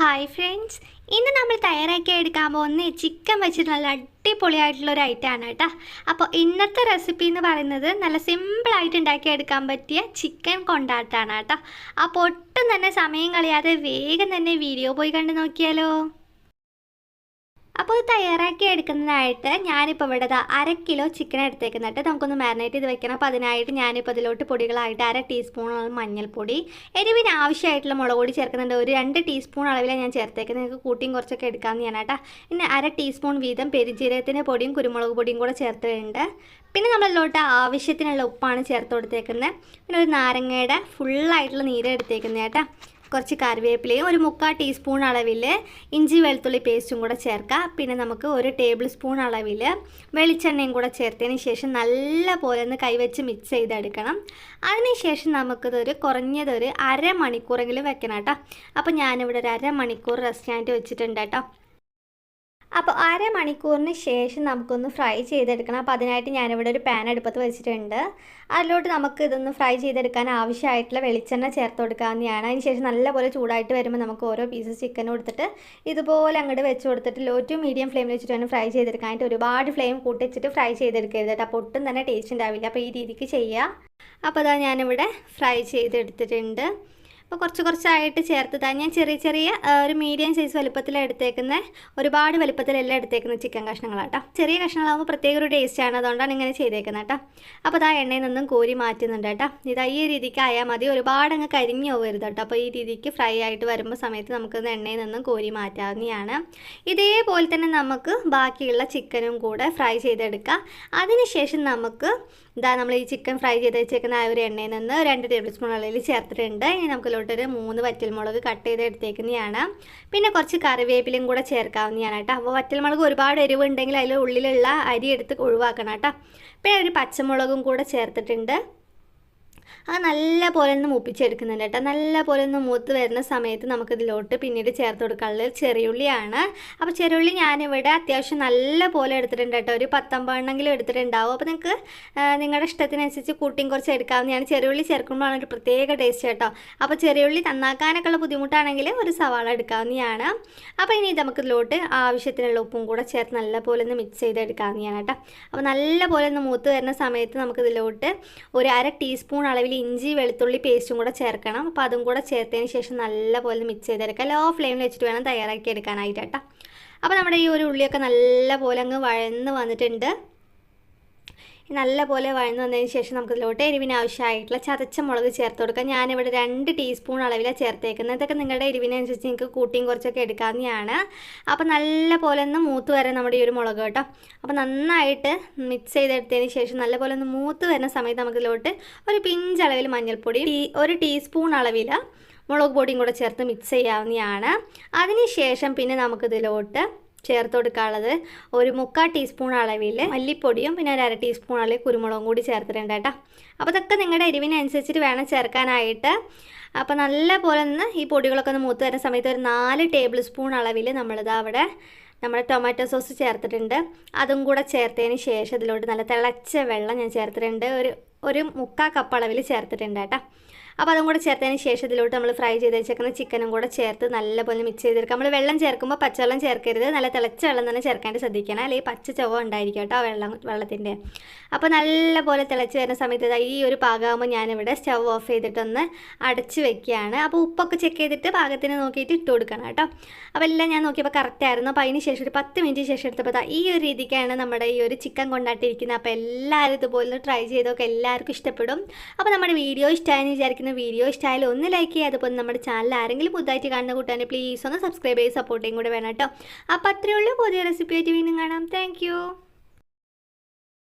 Hi friends ഇന്ന് നമ്മൾ തയ്യാറാക്കി എടുക്കാൻ പോകുന്ന ചിക്കൻ വെച്ചിട്ട് നല്ല അടിപൊളിയായിട്ടുള്ള ഒരു ഐറ്റം ആണ് കേട്ടോ അപ്പോൾ ഇന്നത്തെ റെസിപ്പി എന്ന് പറയുന്നത് നല്ല സിമ്പിളായിട്ട് ഉണ്ടാക്കിയെടുക്കാൻ പറ്റിയ ചിക്കൻ കൊണ്ടാട്ടാണ് കേട്ടോ അപ്പോൾ ഒട്ടും തന്നെ സമയം കളയാതെ വേഗം തന്നെ വീഡിയോ പോയി കണ്ടു നോക്കിയാലോ. അപ്പോൾ ഇത് തയ്യാറാക്കി എടുക്കുന്നതായിട്ട് ഞാനിപ്പോൾ ഇവിടെ അര കിലോ ചിക്കൻ എടുത്തേക്കുന്നിട്ട് നമുക്കൊന്ന് മാരിനേറ്റ് ചെയ്ത് വെക്കണം. അപ്പോൾ അതിനായിട്ട് ഞാനിപ്പോൾ ഇതിലോട്ട് പൊടികളായിട്ട് അര ടീസ്പൂൺ മഞ്ഞൾപ്പൊടി എരിവിന് ആവശ്യമായിട്ടുള്ള മുളക് പൊടി ചേർക്കുന്നുണ്ട്. ഒരു രണ്ട് ടീസ്പൂൺ അളവിലാണ് ഞാൻ ചേർത്തേക്കുന്നത്. നിങ്ങൾക്ക് കൂട്ടിയും കുറച്ചൊക്കെ എടുക്കാമെന്ന് ഞാൻ കേട്ടോ. പിന്നെ അര ടീസ്പൂൺ വീതം പെരിഞ്ജീരകത്തിന്റെ പൊടിയും കുരുമുളക് പൊടിയും കൂടെ ചേർത്തിട്ടുണ്ട് പിന്നെ നമ്മളിലോട്ട് ആവശ്യത്തിനുള്ള ഉപ്പാണ് ചേർത്ത് കൊടുത്തേക്കുന്നത്. പിന്നെ ഒരു നാരങ്ങയുടെ ഫുള്ളായിട്ടുള്ള നീര് എടുത്തേക്കുന്നത് കേട്ടോ. കുറച്ച് കറിവേപ്പിലയും ഒരു മുക്കാൽ ടീസ്പൂൺ അളവിൽ ഇഞ്ചി വെളുത്തുള്ളി പേസ്റ്റും കൂടെ ചേർക്കാം പിന്നെ നമുക്ക് ഒരു ടേബിൾ സ്പൂൺ അളവിൽ വെളിച്ചെണ്ണയും കൂടെ ചേർത്തതിന് ശേഷം നല്ല പോലെ ഒന്ന് കൈവച്ച് മിക്സ് ചെയ്തെടുക്കണം. അതിനുശേഷം നമുക്കിതൊരു കുറഞ്ഞതൊരു അരമണിക്കൂറെങ്കിലും വെക്കണം കേട്ടോ. അപ്പോൾ ഞാനിവിടെ ഒരു അരമണിക്കൂർ റെസ്റ്റ് ആയിട്ട് വെച്ചിട്ടുണ്ട് കേട്ടോ. അപ്പോൾ അരമണിക്കൂറിന് ശേഷം നമുക്കൊന്ന് ഫ്രൈ ചെയ്തെടുക്കണം. അപ്പോൾ അതിനായിട്ട് ഞാനിവിടെ ഒരു പാൻ അടുപ്പത്ത് വെച്ചിട്ടുണ്ട്. അതിലോട്ട് നമുക്ക് ഇതൊന്ന് ഫ്രൈ ചെയ്തെടുക്കാൻ ആവശ്യമായിട്ടുള്ള വെളിച്ചെണ്ണ ചേർത്ത് കൊടുക്കാവുന്നതാണ്. അതിന് ശേഷം നല്ലപോലെ ചൂടായിട്ട് വരുമ്പോൾ നമുക്ക് ഓരോ പീസസ് ചിക്കൻ കൊടുത്തിട്ട് ഇതുപോലെ അങ്ങോട്ട് വെച്ച് കൊടുത്തിട്ട് ലോ ടു മീഡിയം ഫ്ലെയിമിൽ വെച്ചിട്ട് ഫ്രൈ ചെയ്തെടുക്കാനായിട്ട് ഒരുപാട് ഫ്ലെയിം കൂട്ടിച്ചിട്ട് ഫ്രൈ ചെയ്തെടുക്കരുത് കേട്ടോ. അപ്പോൾ ഒട്ടും തന്നെ ടേസ്റ്റ് ഉണ്ടാവില്ല. അപ്പോൾ ഈ രീതിക്ക് ചെയ്യുക അപ്പോൾ അതാ ഞാനിവിടെ ഫ്രൈ ചെയ്തെടുത്തിട്ടുണ്ട്. അപ്പോൾ കുറച്ച് കുറച്ചായിട്ട് ചേർത്ത് തന്നെ ഞാൻ ചെറിയ ചെറിയ ഒരു മീഡിയം സൈസ് വലുപ്പത്തിൽ എടുത്തേക്കുന്ന. ഒരുപാട് വലുപ്പത്തിലെല്ലാം എടുത്തേക്കുന്ന ചിക്കൻ കഷ്ണങ്ങളാട്ടോ ചെറിയ കഷ്ണങ്ങളാകുമ്പോൾ പ്രത്യേക ഒരു ടേസ്റ്റാണ് അതുകൊണ്ടാണ് ഇങ്ങനെ ചെയ്തേക്കുന്നത് കേട്ടോ അപ്പോൾ അതാ എണ്ണയിൽ നിന്നും കോരി മാറ്റുന്നുണ്ട് കേട്ടോ ഇതാ ഈ രീതിക്ക് ആയാൽ മതി. ഒരുപാട് അങ്ങ് കരിഞ്ഞു പോകരുത് കേട്ടോ അപ്പോൾ ഈ രീതിക്ക് ഫ്രൈ ആയിട്ട് വരുമ്പോൾ സമയത്ത് നമുക്ക് എണ്ണയിൽ നിന്നും കോരി മാറ്റാവുന്നതാണ് ഇതേപോലെ തന്നെ നമുക്ക് ബാക്കിയുള്ള ചിക്കനും കൂടെ ഫ്രൈ ചെയ്തെടുക്കാം. അതിനുശേഷം നമുക്ക് ഇതാ നമ്മൾ ഈ ചിക്കൻ ഫ്രൈ ചെയ്ത് വെച്ചേക്കുന്ന ആ ഒരു എണ്ണയിൽ നിന്ന് രണ്ട് ടേബിൾ സ്പൂൺ അളവിൽ ചേർത്തിട്ടുണ്ട്. ഇനി നമുക്കിലോട്ടൊരു മൂന്ന് വറ്റൽമുളക് കട്ട് ചെയ്ത് എടുത്തേക്കുന്നതാണ് പിന്നെ കുറച്ച് കറിവേപ്പിലയും കൂടെ ചേർക്കാവുന്നതാണ് കേട്ടോ. അപ്പോൾ വറ്റൽമുളക് ഒരുപാട് എരിവുണ്ടെങ്കിൽ അതിൽ ഉള്ളിലുള്ള അരി എടുത്ത് ഒഴിവാക്കണം കേട്ടോ. പിന്നെ ഒരു പച്ചമുളകും കൂടെ ചേർത്തിട്ടുണ്ട്. അത് നല്ല പോലെ ഒന്ന് മൂപ്പിച്ചെടുക്കുന്നുണ്ട് കേട്ടോ. നല്ല പോലെ ഒന്ന് മൂത്ത് വരുന്ന സമയത്ത് നമുക്കിതിലോട്ട് പിന്നീട് ചേർത്ത് കൊടുക്കാനുള്ളത് ചെറിയുള്ളിയാണ്. അപ്പോൾ ചെറിയുള്ളി ഞാനിവിടെ അത്യാവശ്യം നല്ല പോലെ എടുത്തിട്ടുണ്ട് കേട്ടോ. ഒരു പത്തൊമ്പതെണ്ണെങ്കിലും എടുത്തിട്ടുണ്ടാവും. അപ്പോൾ നിങ്ങൾക്ക് നിങ്ങളുടെ ഇഷ്ടത്തിനനുസരിച്ച് കൂട്ടിയും കുറച്ച് എടുക്കാവുന്നതാണ്. ചെറിയുള്ളി ചേർക്കുമ്പോഴാണ് ഒരു പ്രത്യേക ടേസ്റ്റ് കേട്ടോ. അപ്പോൾ ചെറിയുള്ളി നന്നാക്കാനൊക്കെ ഉള്ള ബുദ്ധിമുട്ടാണെങ്കിൽ ഒരു സവാള എടുക്കാവുന്നതാണ്. അപ്പോൾ ഇനി നമുക്കിതിലോട്ട് ആവശ്യത്തിനുള്ള ഉപ്പും കൂടെ ചേർത്ത് നല്ല പോലെ ഒന്ന് മിക്സ് ചെയ്തെടുക്കാവുന്നതാണ് കേട്ടോ. അപ്പോൾ നല്ല പോലെ ഒന്ന് മൂത്ത് വരുന്ന സമയത്ത് നമുക്കിതിലോട്ട് ഒരു അര ടീസ്പൂൺ അളവിൽ ഇഞ്ചി വെളുത്തുള്ളി പേസ്റ്റും കൂടെ ചേർക്കണം. അപ്പോൾ അതും കൂടെ ചേർത്തതിന് ശേഷം നല്ലപോലെ മിക്സ് ചെയ്തെടുക്കുക ലോ ഫ്ലെയിമിൽ വെച്ചിട്ട് വേണം തയ്യാറാക്കി എടുക്കാനായിട്ട് കേട്ടോ. അപ്പോൾ നമ്മുടെ ഈ ഒരു ഉള്ളിയൊക്കെ നല്ലപോലെ അങ്ങ് വഴന്ന് വന്നിട്ടുണ്ട്. നല്ല പോലെ വഴന്ന് വന്നതിന് ശേഷം നമുക്ക് ഇതിലോട്ട് എരിവിന് ആവശ്യമായിട്ടുള്ള ചതച്ച മുളക് ചേർത്ത് കൊടുക്കാം. ഞാനിവിടെ രണ്ട് ടീസ്പൂൺ അളവിലാണ് ചേർത്തേക്കുന്നത്. ഇതൊക്കെ നിങ്ങളുടെ എരിവിനനുസരിച്ച് നിങ്ങൾക്ക് കൂട്ടിയും കുറച്ചൊക്കെ എടുക്കാവുന്നതാണ്. അപ്പോൾ നല്ല പോലെ ഒന്ന് മൂത്ത് വരാൻ നമ്മുടെ ഈ ഒരു മുളക് കേട്ടോ. അപ്പോൾ നന്നായിട്ട് മിക്സ് ചെയ്തെടുത്തതിന് ശേഷം നല്ല പോലെ ഒന്ന് മൂത്ത് വരുന്ന സമയത്ത് നമുക്കിതിലോട്ട് ഒരു പിഞ്ച് അളവിൽ മഞ്ഞൾപ്പൊടി ഒരു ടീസ്പൂൺ അളവിൽ മുളക് പൊടിയും കൂടെ ചേർത്ത് മിക്സ് ചെയ്യാവുന്നതാണ്. അതിനുശേഷം പിന്നെ നമുക്കിതിലോട്ട് ചേർത്ത് കൊടുക്കാനുള്ളത് ഒരു മുക്കാൽ ടീസ്പൂൺ അളവിൽ മല്ലിപ്പൊടിയും പിന്നെ ഒരു അര ടീസ്പൂൺ അളവിൽ കുരുമുളകും കൂടി ചേർത്തിട്ടുണ്ട് കേട്ടോ. അപ്പോൾ ഇതൊക്കെ നിങ്ങളുടെ എരിവിനനുസരിച്ചിട്ട് വേണം ചേർക്കാനായിട്ട്. അപ്പോൾ നല്ല പോലെ ഒന്ന് ഈ പൊടികളൊക്കെ ഒന്ന് മൂത്ത് വരുന്ന സമയത്ത് ഒരു നാല് ടേബിൾ സ്പൂൺ അളവിൽ നമ്മളിത് അവിടെ നമ്മുടെ ടൊമാറ്റോ സോസ് ചേർത്തിട്ടുണ്ട്. അതും കൂടെ ചേർത്തതിന് ശേഷം ഇതിലോട്ട് നല്ല തിളച്ച വെള്ളം ഞാൻ ചേർത്തിട്ടുണ്ട്. ഒരു ഒരു മുക്കാൽ കപ്പ് അളവിൽ ചേർത്തിട്ടുണ്ട് കേട്ടോ. അപ്പോൾ അതും കൂടെ ചേർത്തതിന് ശേഷം ഇതിലോട്ട് നമ്മൾ ഫ്രൈ ചെയ്ത് വെച്ചേക്കുന്ന ചിക്കനും കൂടെ ചേർത്ത് നല്ലപോലെ മിക്സ് ചെയ്തെടുക്കുക നമ്മൾ വെള്ളം ചേർക്കുമ്പോൾ പച്ചവെള്ളം ചേർക്കരുത്. നല്ല തിളച്ച വെള്ളം തന്നെ ചേർക്കാണ്ട് ശ്രദ്ധിക്കണം. അല്ലെങ്കിൽ പച്ച ചുവ ഉണ്ടായിരിക്കും കേട്ടോ വെള്ളം വെള്ളത്തിന്റെ അപ്പോൾ നല്ലപോലെ തിളച്ച് വരുന്ന സമയത്ത് ഈ ഒരു പാകമാകുമ്പോൾ ഞാനിവിടെ സ്റ്റവ് ഓഫ് ചെയ്തിട്ടൊന്ന് അടച്ച് വെക്കുകയാണ്. അപ്പോൾ ഉപ്പൊക്കെ ചെക്ക് ചെയ്തിട്ട് പാകത്തിന് നോക്കിയിട്ട് ഇട്ട് കൊടുക്കണം കേട്ടോ. അപ്പോൾ എല്ലാം ഞാൻ നോക്കിയപ്പോൾ കറക്റ്റ് ആയിരുന്നു. അപ്പോൾ അതിന് ശേഷം ഒരു പത്ത് മിനിറ്റ് ശേഷം എടുത്തപ്പോൾ ഈ ഒരു രീതിക്കാണ് നമ്മുടെ ഈ ഒരു ചിക്കൻ കൊണ്ടാട്ടിരിക്കുന്നത്. അപ്പോൾ എല്ലാവരും ഇതുപോലെ ട്രൈ ചെയ്തൊക്കെ എല്ലാവർക്കും ഇഷ്ടപ്പെടും. അപ്പോൾ നമ്മുടെ വീഡിയോ ഇഷ്ടമായെന്ന് വിചാരിക്കുന്ന. വീഡിയോ ഇഷ്ടമായാലും ഒന്ന് ലൈക്ക് ചെയ്യുക അതുപോലെ നമ്മുടെ ചാനൽ ആരെങ്കിലും പുതുതായിട്ട് കാണുന്ന കൂട്ടാൻ പ്ലീസ് ഒന്ന് സബ്സ്ക്രൈബ് ചെയ്ത് സപ്പോർട്ടിങ് കൂടെ വേണം കേട്ടോ. അപ്പോൾ അത്രയേ ഉള്ളൂ. പുതിയ റെസിപ്പി ആയിട്ട് വീണ്ടും കാണാം. താങ്ക്